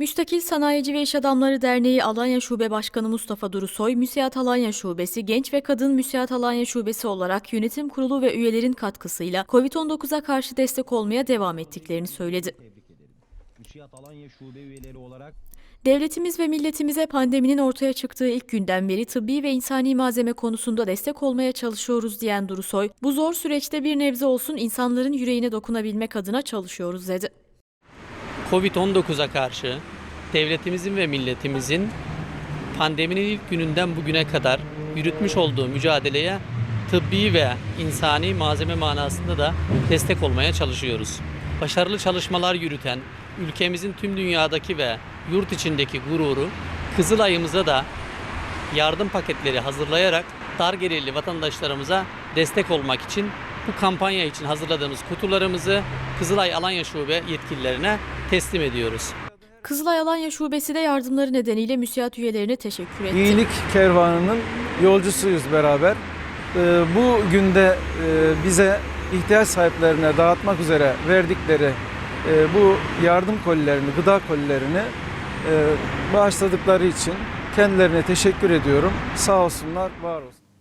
Müstakil Sanayici ve İş Adamları Derneği Alanya Şube Başkanı Mustafa Durusoy, Müsiat Alanya Şubesi, Genç ve Kadın Müsiat Alanya Şubesi olarak yönetim kurulu ve üyelerin katkısıyla COVID-19'a karşı destek olmaya devam ettiklerini söyledi. Müsiyat Alanya Şube üyeleri olarak Devletimiz ve milletimize pandeminin ortaya çıktığı ilk günden beri tıbbi ve insani malzeme konusunda destek olmaya çalışıyoruz diyen Durusoy, bu zor süreçte bir nebze olsun insanların yüreğine dokunabilmek adına çalışıyoruz dedi. Covid-19'a karşı devletimizin ve milletimizin pandeminin ilk gününden bugüne kadar yürütmüş olduğu mücadeleye tıbbi ve insani malzeme manasında da destek olmaya çalışıyoruz. Başarılı çalışmalar yürüten ülkemizin tüm dünyadaki ve yurt içindeki gururu Kızılay'ımıza da yardım paketleri hazırlayarak dar gelirli vatandaşlarımıza destek olmak için bu kampanya için hazırladığımız kutularımızı Kızılay Alanya Şube yetkililerine teslim ediyoruz. Kızılay Alanya Şubesi de yardımları nedeniyle müsiat üyelerine teşekkür etti. İyilik kervanının yolcusuyuz beraber. Ee, Bu günde e, bize ihtiyaç sahiplerine dağıtmak üzere verdikleri e, bu yardım kolilerini, gıda kolilerini e, bağışladıkları için kendilerine teşekkür ediyorum. Sağ olsunlar, var olsun.